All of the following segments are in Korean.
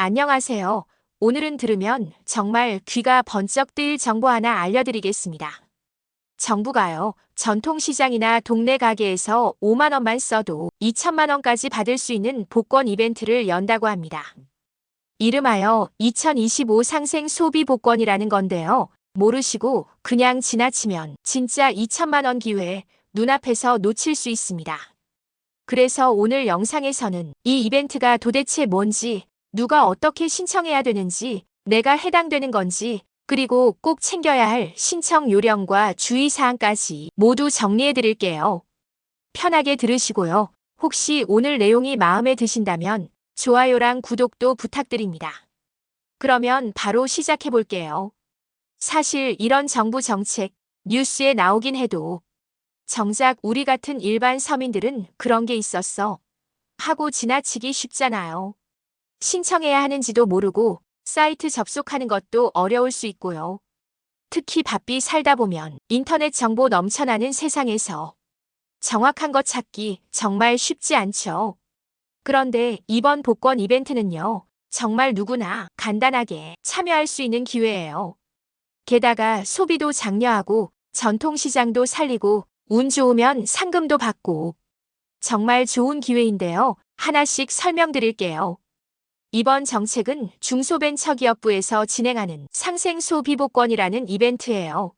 안녕하세요. 오늘은 들으면 정말 귀가 번쩍 뜨일 정보 하나 알려드리겠습니다. 정부가요, 전통시장이나 동네 가게에서 5만원만 써도 2천만원까지 받을 수 있는 복권 이벤트를 연다고 합니다. 이름하여 2025 상생 소비 복권이라는 건데요. 모르시고 그냥 지나치면 진짜 2천만원 기회 눈앞에서 놓칠 수 있습니다. 그래서 오늘 영상에서는 이 이벤트가 도대체 뭔지, 누가 어떻게 신청해야 되는지, 내가 해당되는 건지, 그리고 꼭 챙겨야 할 신청 요령과 주의사항까지 모두 정리해 드릴게요. 편하게 들으시고요. 혹시 오늘 내용이 마음에 드신다면 좋아요랑 구독도 부탁드립니다. 그러면 바로 시작해 볼게요. 사실 이런 정부 정책, 뉴스에 나오긴 해도 정작 우리 같은 일반 서민들은 그런 게 있었어. 하고 지나치기 쉽잖아요. 신청해야 하는지도 모르고 사이트 접속하는 것도 어려울 수 있고요. 특히 바삐 살다 보면 인터넷 정보 넘쳐나는 세상에서 정확한 것 찾기 정말 쉽지 않죠. 그런데 이번 복권 이벤트는요, 정말 누구나 간단하게 참여할 수 있는 기회예요. 게다가 소비도 장려하고 전통시장도 살리고 운 좋으면 상금도 받고 정말 좋은 기회인데요. 하나씩 설명드릴게요. 이번 정책은 중소벤처기업부에서 진행하는 상생소비복권이라는 이벤트예요.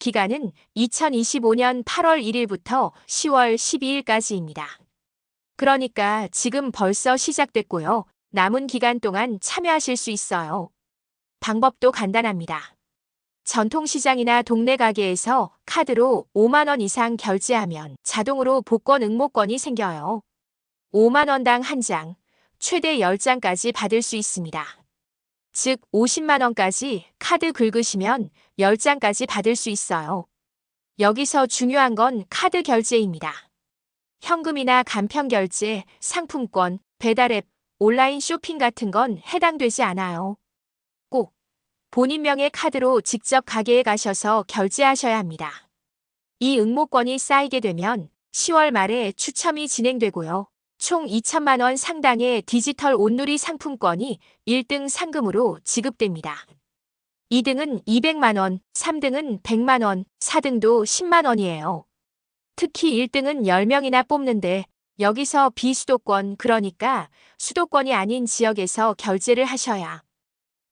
기간은 2025년 8월 1일부터 10월 12일까지입니다. 그러니까 지금 벌써 시작됐고요. 남은 기간 동안 참여하실 수 있어요. 방법도 간단합니다. 전통시장이나 동네 가게에서 카드로 5만원 이상 결제하면 자동으로 복권 응모권이 생겨요. 5만원당 한 장, 최대 10장까지 받을 수 있습니다. 즉 50만원까지 카드 긁으시면 10장까지 받을 수 있어요. 여기서 중요한 건 카드 결제입니다. 현금이나 간편 결제, 상품권, 배달앱, 온라인 쇼핑 같은 건 해당되지 않아요. 꼭 본인 명의 카드로 직접 가게에 가셔서 결제하셔야 합니다. 이 응모권이 쌓이게 되면 10월 말에 추첨이 진행되고요. 총 2천만 원 상당의 디지털 온누리 상품권이 1등 상금으로 지급됩니다. 2등은 200만 원, 3등은 100만 원, 4등도 10만 원이에요. 특히 1등은 10명이나 뽑는데 여기서 비수도권 그러니까 수도권이 아닌 지역에서 결제를 하셔야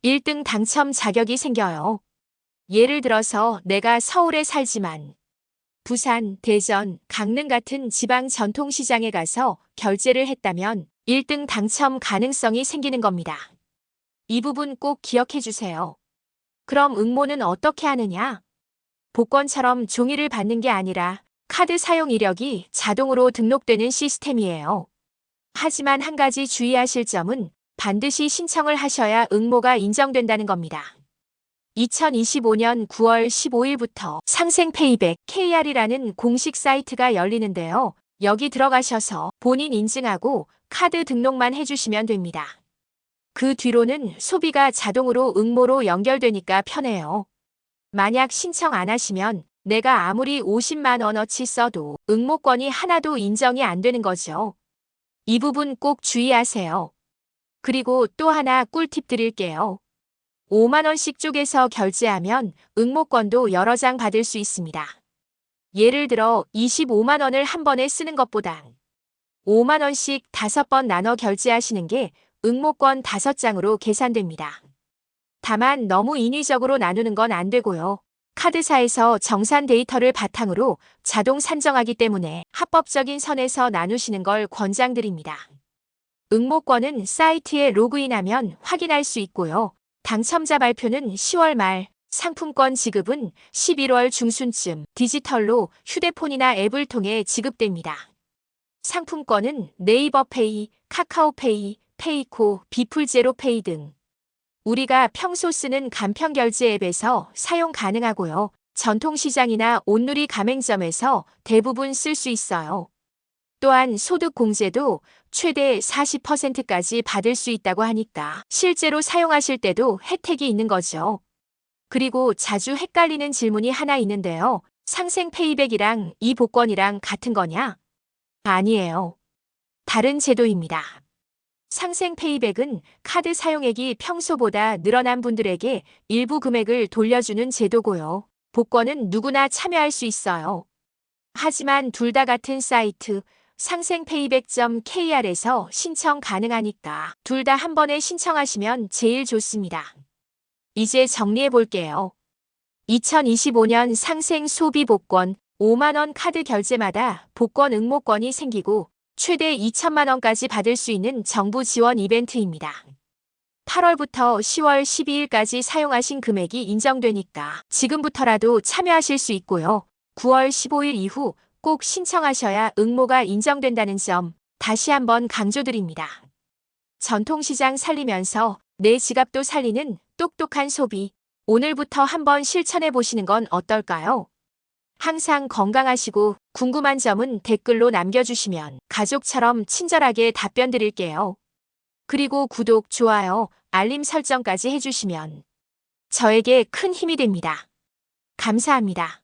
1등 당첨 자격이 생겨요. 예를 들어서 내가 서울에 살지만 부산, 대전, 강릉 같은 지방 전통시장에 가서 결제를 했다면 1등 당첨 가능성이 생기는 겁니다. 이 부분 꼭 기억해 주세요. 그럼 응모는 어떻게 하느냐? 복권처럼 종이를 받는 게 아니라 카드 사용 이력이 자동으로 등록되는 시스템이에요. 하지만 한 가지 주의하실 점은 반드시 신청을 하셔야 응모가 인정된다는 겁니다. 2025년 9월 15일부터 상생페이백 KR이라는 공식 사이트가 열리는데요. 여기 들어가셔서 본인 인증하고 카드 등록만 해주시면 됩니다. 그 뒤로는 소비가 자동으로 응모로 연결되니까 편해요. 만약 신청 안 하시면 내가 아무리 50만 원어치 써도 응모권이 하나도 인정이 안 되는 거죠. 이 부분 꼭 주의하세요. 그리고 또 하나 꿀팁 드릴게요. 5만원씩 쪼개서 결제하면 응모권도 여러 장 받을 수 있습니다. 예를 들어 25만원을 한 번에 쓰는 것보단 5만원씩 5번 나눠 결제하시는 게 응모권 5장으로 계산됩니다. 다만 너무 인위적으로 나누는 건 안 되고요. 카드사에서 정산 데이터를 바탕으로 자동 산정하기 때문에 합법적인 선에서 나누시는 걸 권장드립니다. 응모권은 사이트에 로그인하면 확인할 수 있고요. 당첨자 발표는 10월 말, 상품권 지급은 11월 중순쯤 디지털로 휴대폰이나 앱을 통해 지급됩니다. 상품권은 네이버페이, 카카오페이, 페이코, 비풀제로페이 등 우리가 평소 쓰는 간편결제 앱에서 사용 가능하고요. 전통시장이나 온누리 가맹점에서 대부분 쓸 수 있어요. 또한 소득공제도 최대 40%까지 받을 수 있다고 하니까 실제로 사용하실 때도 혜택이 있는 거죠. 그리고 자주 헷갈리는 질문이 하나 있는데요. 상생 페이백이랑 이 복권이랑 같은 거냐? 아니에요. 다른 제도입니다. 상생 페이백은 카드 사용액이 평소보다 늘어난 분들에게 일부 금액을 돌려주는 제도고요. 복권은 누구나 참여할 수 있어요. 하지만 둘 다 같은 사이트 상생페이백.kr에서 신청 가능하니까 둘 다 한 번에 신청하시면 제일 좋습니다. 이제 정리해 볼게요. 2025년 상생 소비 복권 5만원 카드 결제마다 복권 응모권이 생기고 최대 2천만원까지 받을 수 있는 정부 지원 이벤트입니다. 8월부터 10월 12일까지 사용하신 금액이 인정되니까 지금부터라도 참여하실 수 있고요. 9월 15일 이후 꼭 신청하셔야 응모가 인정된다는 점 다시 한번 강조드립니다. 전통시장 살리면서 내 지갑도 살리는 똑똑한 소비. 오늘부터 한번 실천해 보시는 건 어떨까요? 항상 건강하시고 궁금한 점은 댓글로 남겨주시면 가족처럼 친절하게 답변 드릴게요. 그리고 구독, 좋아요, 알림 설정까지 해주시면 저에게 큰 힘이 됩니다. 감사합니다.